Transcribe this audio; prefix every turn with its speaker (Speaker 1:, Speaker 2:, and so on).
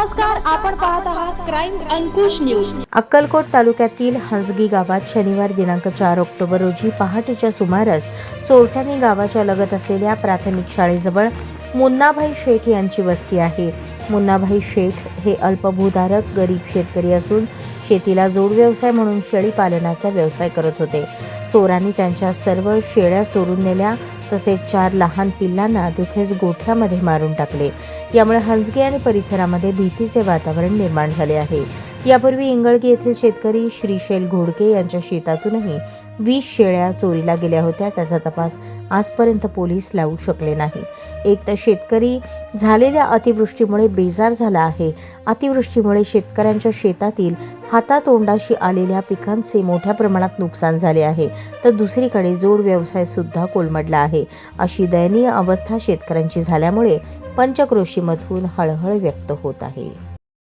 Speaker 1: नमस्कार आपण पाहत आहात क्राईम अंकुश न्यूज
Speaker 2: अक्कलकोट तालुक्यातील हंसगी गावात शनिवार दिनांक चार ऑक्टोबर रोजी पहाटेच्या सुमारास चोरट्यांनी गावाच्या लगत असलेल्या प्राथमिक शाळेजवळ मुन्नाभाई शेख यांची वस्ती आहे. मुन्नाभाई शेख हे अल्पभूधारक गरीब शेतकरी असून शेतीला जोड व्यवसाय म्हणून शेळी पालनाचा व्यवसाय करत होते. चोरांनी त्यांच्या सर्व शेळ्या चोरून नेल्या. तसेच चार लहान पिल्लांना तिथेच गोठ्यामध्ये मारून टाकले. यामुळे हंसगे आणि परिसरामध्ये भीतीचे वातावरण निर्माण झाले आहे. यापूर्वी इंगळगी येथील शेतकरी श्रीशैल घोडके यांच्या शेतातूनही वीस शेळ्या चोरीला गेल्या होत्या. त्याचा तपास आजपर्यंत पोलीस लावू शकले नाही. एक तर शेतकरी झालेल्या अतिवृष्टीमुळे बेजार झाला आहे. अतिवृष्टीमुळे शेतकऱ्यांच्या शेतातील हातातोंडाशी आलेल्या पिकांचे मोठ्या प्रमाणात नुकसान झाले आहे. तर दुसरीकडे जोड व्यवसाय सुद्धा कोलमडला आहे. अशी दयनीय अवस्था शेतकऱ्यांची झाल्यामुळे पंचक्रोशीमधून हळहळ व्यक्त होत आहे.